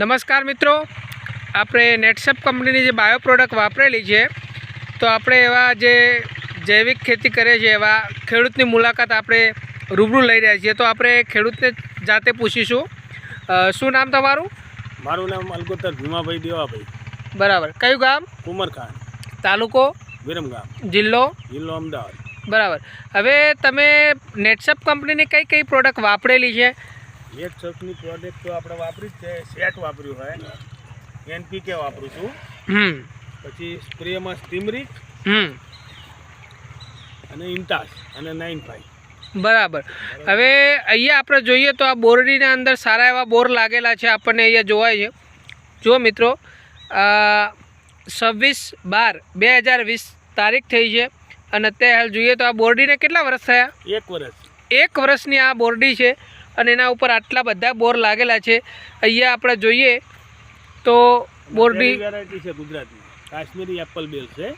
નમસ્કાર મિત્રો. આપણે નેટસેપ કંપનીની જે બાયો પ્રોડક્ટ વાપરેલી છે તો આપણે એવા જે જૈવિક ખેતી કરે છે એવા ખેડૂતની મુલાકાત આપણે રૂબરૂ લઈ રહ્યા છીએ. તો આપણે ખેડૂતને જાતે પૂછીશું. શું નામ તમારું? મારું નામ અલગોતર ભીમાભાઈ દેવાભાઈ. બરાબર. કયું ગામ? ઉમરખાન તાલુકો? વિરમગામ જિલ્લો? જિલ્લો અમદાવાદ. બરાબર. હવે તમે નેટસેપ કંપનીની કઈ કઈ પ્રોડક્ટ વાપરેલી છે? એક છકની પ્રોડક્ટ તો આપણે વાપરી જ છે સેટ વાપર્યું હોય. એનપીકે વાપરું છું. પછી સ્પ્રેમાં સ્ટીમરી અને ઇન્ટાસ અને નાઇન ફાઈવ. બરાબર. હવે અહીંયા આપણે જોઈએ તો આ બોરડીના અંદર સારા એવા બોર લાગેલા છે આપણને અહીંયા જોવાય છે. જુઓ મિત્રો છવ્વીસ બાર બે હજાર વીસ તારીખ થઈ છે અને અત્યારે હાલ જોઈએ તો આ બોરડીને કેટલા વર્ષ થયા? એક વર્ષ. એક વર્ષની આ બોરડી છે. અને એના ઉપર આટલા બધા બોર લાગેલા છે. અહીંયા આપણે જોઈએ તો બોરની વેરાયટી છે ગુજરાતની. કાશ્મીરી એપલ બેલ છે.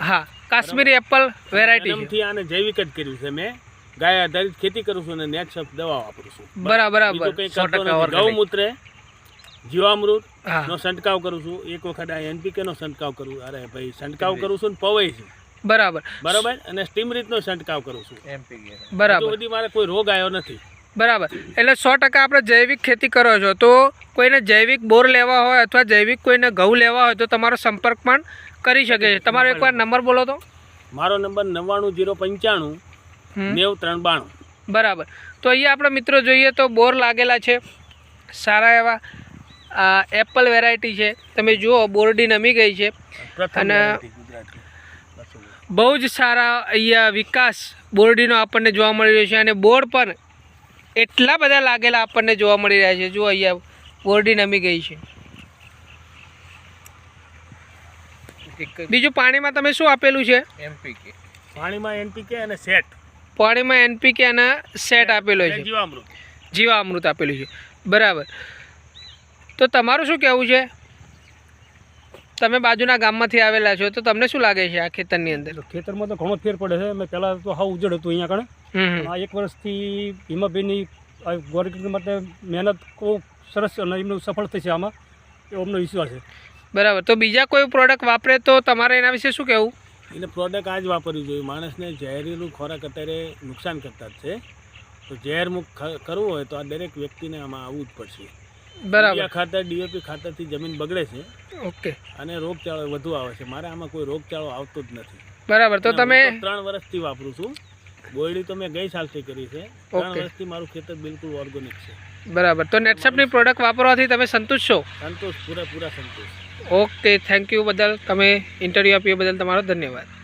હા કાશ્મીરી એપલ વેરાયટી છે. આને જૈવિક જ કર્યું છે મેં. ગાય આધારિત ખેતી કરું છું અને નેચરલ દવા વાપરું છું. બરાબર બરાબર. ગૌમૂત્ર જીવામૃત હા. નો છંટકાવ કરું છું. એક વખત આ એનપીકે નો છંટકાવ કરું. અરે ભાઈ છંટકાવ કરું છું ને પવઈ છે. બરાબર. બરાબર? અને સ્ટીમરીત નો છંટકાવ કરું છું. બરાબર. બધી મારે કોઈ રોગ આવ્યો નથી. બરાબર. એટલે સો ટકા આપણે જૈવિક ખેતી કરો છો તો કોઈને જૈવિક બોર લેવા હોય અથવા જૈવિક કોઈને ઘઉં લેવા હોય તો તમારો સંપર્ક પણ કરી શકે છે. તમારો એકવાર નંબર બોલો તો. મારો નંબર નવ્વાણું જીરો પંચાણું. નેવ ત્રણ બાણું. બરાબર. તો અહીંયા આપણે મિત્રો જોઈએ તો બોર લાગેલા છે સારા એવા એપલ વેરાયટી છે. તમે જુઓ બોરડી નમી ગઈ છે. અને-. બહુ જ સારા અહીંયા વિકાસ બોરડીનો આપણને જોવા મળી રહ્યો છે. અને બોર પણ એટલા બધા લાગેલા આપણને જોવા મળી રહ્યા છે. જો અહીંયા બોરડી નમી ગઈ છે. બીજું પાણીમાં તમે શું આપેલું છે? પાણીમાં એનપીકે અને સેટ. પાણીમાં એનપીકે અને સેટ આપેલો છે. જીવામૃત. જીવામૃત આપેલું છે. બરાબર. તો તમારું શું કહેવું છે? તમે બાજુના ગામમાંથી આવેલા છો તો તમને શું લાગે છે આ ખેતરની અંદર? ખેતરમાં તો ઘણો ફેર પડે છે. મેં પહેલાં તો હાવ ઉજળ હતું અહીંયા હમ. આ એક વર્ષથી ભીમાભાઈની ગોરગીરી માટે મહેનત બહુ સરસ અને એમનું સફળ થશે આમાં એવો અમને વિશ્વાસ છે. બરાબર. તો બીજા કોઈ પ્રોડક્ટ વાપરે તો તમારે એના વિશે શું કહેવું? એટલે પ્રોડક્ટ આ જ વાપરવી જોઈએ. માણસને ઝેરીનું ખોરાક અત્યારે નુકસાન કરતા જ છે. તો ઝેર મુક્ત કરવું હોય તો આ દરેક વ્યક્તિને આમાં આવવું જ પડશે. બરાબર. ખાતર ડીએપી ખાતરથી જમીન બગડે છે ઓકે. અને રોગચાળો વધુ આવે છે. મારે આમાં કોઈ રોગચાળો આવતો જ નથી. બરાબર. તો તમે ત્રણ વર્ષથી વાપરું છું. બોયડી તો મેં ગઈ સાલથી કરી છે. ત્રણ. વર્ષથી મારું ખેતર બિલકુલ ઓર્ગેનિક છે. બરાબર. તો નેટસપની પ્રોડક્ટ વાપરવાથી તમે સંતુષ્ટ છો? સંતોષ પૂરેપૂરા સંતોષ ઓકે થેન્ક યુ બદલ. તમે ઇન્ટરવ્યૂ આપ્યો બદલ તમારો ધન્યવાદ.